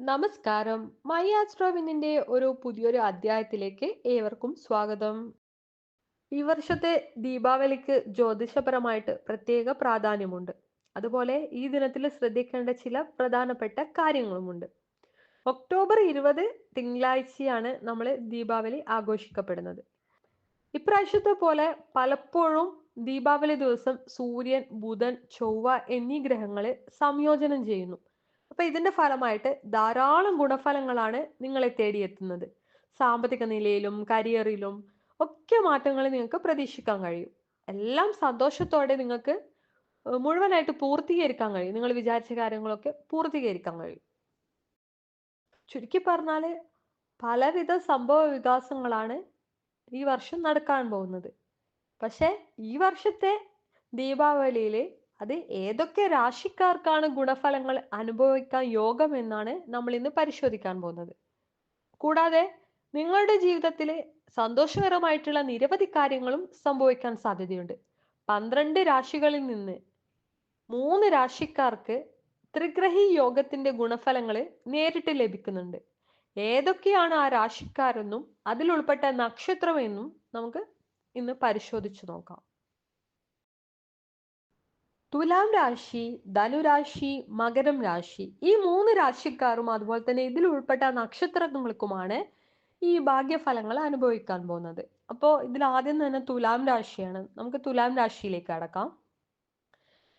നമസ്കാരം. മൈ ആസ്ട്രോവിനിന്റെ ഒരു പുതിയൊരു അധ്യായത്തിലേക്ക് ഏവർക്കും സ്വാഗതം. ഈ വർഷത്തെ ദീപാവലിക്ക് ജ്യോതിഷപരമായിട്ട് പ്രത്യേക പ്രാധാന്യമുണ്ട്. അതുപോലെ ഈ ദിനത്തിൽ ശ്രദ്ധിക്കേണ്ട ചില പ്രധാനപ്പെട്ട കാര്യങ്ങളുമുണ്ട്. ഒക്ടോബർ ഇരുപത് തിങ്കളാഴ്ചയാണ് നമ്മൾ ദീപാവലി ആഘോഷിക്കപ്പെടുന്നത്. ഇപ്രാവശ്യത്തെ പോലെ പലപ്പോഴും ദീപാവലി ദിവസം സൂര്യൻ ബുധൻ ചൊവ്വ എന്നീ ഗ്രഹങ്ങളെ സംയോജനം ചെയ്യുന്നു. അപ്പൊ ഇതിന്റെ ഫലമായിട്ട് ധാരാളം ഗുണഫലങ്ങളാണ് നിങ്ങളെ തേടിയെത്തുന്നത്. സാമ്പത്തിക നിലയിലും കരിയറിലും ഒക്കെ മാറ്റങ്ങൾ നിങ്ങൾക്ക് പ്രതീക്ഷിക്കാൻ കഴിയും. എല്ലാം സന്തോഷത്തോടെ നിങ്ങൾക്ക് മുഴുവനായിട്ട് പൂർത്തീകരിക്കാൻ കഴിയും. നിങ്ങൾ വിചാരിച്ച കാര്യങ്ങളൊക്കെ പൂർത്തീകരിക്കാൻ കഴിയും. ചുരുക്കി പറഞ്ഞാൽ പലവിധ സംഭവ വികാസങ്ങളാണ് ഈ വർഷം നടക്കാൻ പോകുന്നത്. പക്ഷെ ഈ വർഷത്തെ ദീപാവലിയിൽ അത് ഏതൊക്കെ രാശിക്കാർക്കാണ് ഗുണഫലങ്ങൾ അനുഭവിക്കാൻ യോഗം എന്നാണ് നമ്മൾ ഇന്ന് പരിശോധിക്കാൻ പോകുന്നത്. കൂടാതെ നിങ്ങളുടെ ജീവിതത്തിൽ സന്തോഷകരമായിട്ടുള്ള നിരവധി കാര്യങ്ങളും സംഭവിക്കാൻ സാധ്യതയുണ്ട്. പന്ത്രണ്ട് രാശികളിൽ നിന്ന് മൂന്ന് രാശിക്കാർക്ക് ത്രിഗ്രഹി യോഗത്തിന്റെ ഗുണഫലങ്ങൾ നേരിട്ട് ലഭിക്കുന്നുണ്ട്. ഏതൊക്കെയാണ് ആ രാശിക്കാരെന്നും അതിൽ ഉൾപ്പെട്ട നക്ഷത്രമെന്നും നമുക്ക് ഇന്ന് പരിശോധിച്ചു നോക്കാം. തുലാം രാശി ധനുരാശി മകരം രാശി ഈ മൂന്ന് രാശിക്കാരും അതുപോലെ തന്നെ ഇതിൽ ഉൾപ്പെട്ട നക്ഷത്രങ്ങൾക്കുമാണ് ഈ ഭാഗ്യഫലങ്ങൾ അനുഭവിക്കാൻ പോകുന്നത്. അപ്പോൾ ഇതിൽ ആദ്യം തന്നെ തുലാം രാശിയാണ്. നമുക്ക് തുലാം രാശിയിലേക്ക് കടക്കാം.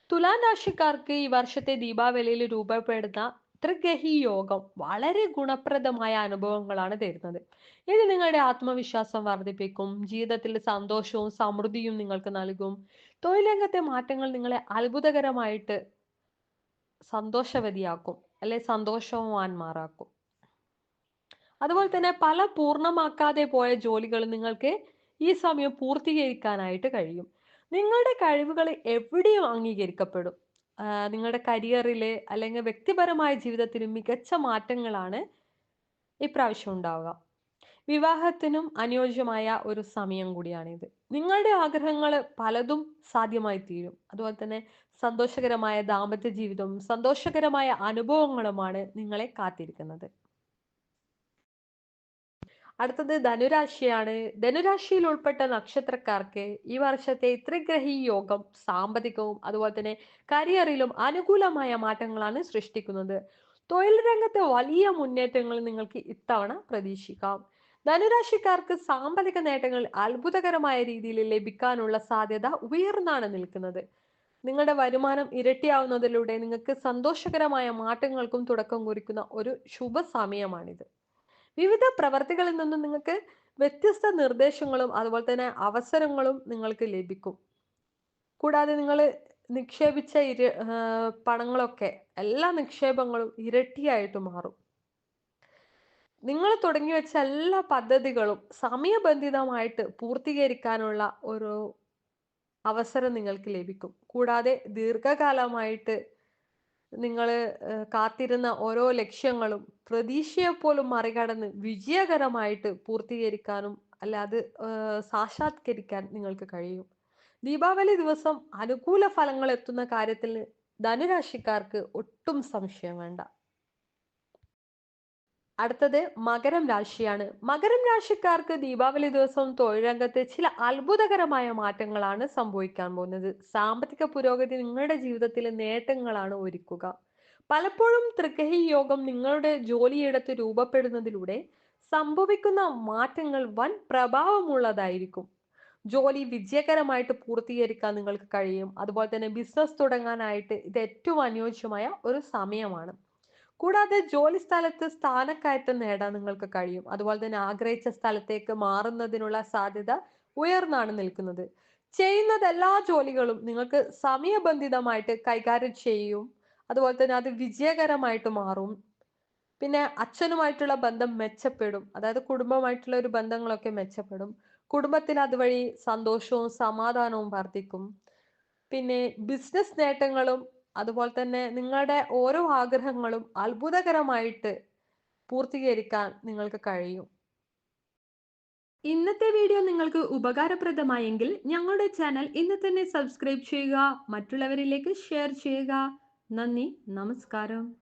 തുലാം രാശിക്കാർക്ക് ഈ വർഷത്തെ ദീപാവലിയിൽ രൂപപ്പെടുന്ന ത്രിഗ്രഹി യോഗം വളരെ ഗുണപ്രദമായ അനുഭവങ്ങളാണ് തരുന്നത്. ഇത് നിങ്ങളുടെ ആത്മവിശ്വാസം വർദ്ധിപ്പിക്കും ജീവിതത്തിൽ സന്തോഷവും സമൃദ്ധിയും നിങ്ങൾക്ക് നൽകും. തൊഴിൽ രംഗത്തെ മാറ്റങ്ങൾ നിങ്ങളെ അത്ഭുതകരമായിട്ട് സന്തോഷവതിയാക്കും അല്ലെ സന്തോഷവാന്മാരാക്കും അതുപോലെ തന്നെ പല പൂർണമാക്കാതെ പോയ ജോലികൾ നിങ്ങൾക്ക് ഈ സമയം പൂർത്തീകരിക്കാനായിട്ട് കഴിയും. നിങ്ങളുടെ കഴിവുകൾ എവിടെയും അംഗീകരിക്കപ്പെടും. നിങ്ങളുടെ കരിയറിൽ അല്ലെങ്കിൽ വ്യക്തിപരമായ ജീവിതത്തിൽ മികച്ച മാറ്റങ്ങളാണ് ഇപ്രാവശ്യം ഉണ്ടാവുക. വിവാഹത്തിനും അനുയോജ്യമായ ഒരു സമയം കൂടിയാണിത്. നിങ്ങളുടെ ആഗ്രഹങ്ങൾ പലതും സാധ്യമായി തീരും. അതുപോലെ തന്നെ സന്തോഷകരമായ ദാമ്പത്യ ജീവിതവും സന്തോഷകരമായ അനുഭവങ്ങളുമാണ് നിങ്ങളെ കാത്തിരിക്കുന്നത്. അടുത്തത് ധനുരാശിയാണ്. ധനുരാശിയിൽ ഉൾപ്പെട്ട നക്ഷത്രക്കാർക്ക് ഈ വർഷത്തെ ത്രിഗ്രഹി യോഗം സാമ്പത്തികവും അതുപോലെ തന്നെ കരിയറിലും അനുകൂലമായ മാറ്റങ്ങളാണ് സൃഷ്ടിക്കുന്നത്. തൊഴിൽ രംഗത്തെ വലിയ മുന്നേറ്റങ്ങൾ നിങ്ങൾക്ക് ഇത്തവണ പ്രതീക്ഷിക്കാം. ധനുരാശിക്കാർക്ക് സാമ്പത്തിക നേട്ടങ്ങൾ അത്ഭുതകരമായ രീതിയിൽ ലഭിക്കാനുള്ള സാധ്യത ഉയർന്നാണ് നിൽക്കുന്നത്. നിങ്ങളുടെ വരുമാനം ഇരട്ടിയാവുന്നതിലൂടെ നിങ്ങൾക്ക് സന്തോഷകരമായ മാറ്റങ്ങൾക്കും തുടക്കം കുറിക്കുന്ന ഒരു ശുഭ സമയമാണിത് വിവിധ പ്രവർത്തികളിൽ നിന്നും നിങ്ങൾക്ക് വ്യത്യസ്ത നിർദ്ദേശങ്ങളും അതുപോലെ തന്നെ അവസരങ്ങളും നിങ്ങൾക്ക് ലഭിക്കും. കൂടാതെ നിങ്ങൾ നിക്ഷേപിച്ച ഇര പണങ്ങളൊക്കെ എല്ലാ നിക്ഷേപങ്ങളും ഇരട്ടിയായിട്ട് മാറും. നിങ്ങൾ തുടങ്ങി വെച്ച എല്ലാ പദ്ധതികളും സമയബന്ധിതമായിട്ട് പൂർത്തീകരിക്കാനുള്ള ഒരു അവസരം നിങ്ങൾക്ക് ലഭിക്കും. കൂടാതെ ദീർഘകാലമായിട്ട് നിങ്ങൾ കാത്തിരുന്ന ഓരോ ലക്ഷ്യങ്ങളും പ്രതീക്ഷയെ പോലും മറികടന്ന് വിജയകരമായിട്ട് പൂർത്തീകരിക്കാനും അല്ല അത് സാക്ഷാത്കരിക്കാൻ നിങ്ങൾക്ക് കഴിയും. ദീപാവലി ദിവസം അനുകൂല ഫലങ്ങൾ എത്തുന്ന കാര്യത്തിൽ ധനുരാശിക്കാർക്ക് ഒട്ടും സംശയം വേണ്ട. അടുത്തത് മകരം രാശിയാണ്. മകരം രാശിക്കാർക്ക് ദീപാവലി ദിവസം തൊഴിലംഗത്ത് ചില അത്ഭുതകരമായ മാറ്റങ്ങളാണ് സംഭവിക്കാൻ പോകുന്നത്. സാമ്പത്തിക പുരോഗതി നിങ്ങളുടെ ജീവിതത്തിൽ നേട്ടങ്ങളാണ് ഒരുക്കുക. പലപ്പോഴും തൃക്കഹി യോഗം നിങ്ങളുടെ ജോലിയിടത്ത് രൂപപ്പെടുന്നതിലൂടെ സംഭവിക്കുന്ന മാറ്റങ്ങൾ വൻ പ്രഭാവമുള്ളതായിരിക്കും. ജോലി വിജയകരമായിട്ട് പൂർത്തീകരിക്കാൻ നിങ്ങൾക്ക് കഴിയും. അതുപോലെ തന്നെ ബിസിനസ് തുടങ്ങാനായിട്ട് ഇത് ഏറ്റവും അനുയോജ്യമായ ഒരു സമയമാണ്. കൂടാതെ ജോലി സ്ഥലത്ത് സ്ഥാനക്കയറ്റം നേടാൻ നിങ്ങൾക്ക് കഴിയും. അതുപോലെ തന്നെ ആഗ്രഹിച്ച സ്ഥലത്തേക്ക് മാറുന്നതിനുള്ള സാധ്യത ഉയർന്നാണ് നിൽക്കുന്നത്. ചെയ്യുന്നത് എല്ലാ ജോലികളും നിങ്ങൾക്ക് സമയബന്ധിതമായിട്ട് കൈകാര്യം ചെയ്യും. അതുപോലെ തന്നെ അത് വിജയകരമായിട്ട് മാറും. പിന്നെ അച്ഛനുമായിട്ടുള്ള ബന്ധം മെച്ചപ്പെടും. അതായത് കുടുംബമായിട്ടുള്ള ഒരു ബന്ധങ്ങളൊക്കെ മെച്ചപ്പെടും. കുടുംബത്തിൽ അതുവഴി സന്തോഷവും സമാധാനവും വർദ്ധിക്കും. പിന്നെ ബിസിനസ് നേട്ടങ്ങളും അതുപോലെ തന്നെ നിങ്ങളുടെ ഓരോ ആഗ്രഹങ്ങളും അത്ഭുതകരമായിട്ട് പൂർത്തീകരിക്കാൻ നിങ്ങൾക്ക് കഴിയും. ഇന്നത്തെ വീഡിയോ നിങ്ങൾക്ക് ഉപകാരപ്രദമായെങ്കിൽ ഞങ്ങളുടെ ചാനൽ ഇന്ന് തന്നെ സബ്സ്ക്രൈബ് ചെയ്യുക മറ്റുള്ളവരിലേക്ക് ഷെയർ ചെയ്യുക. നന്ദി നമസ്കാരം.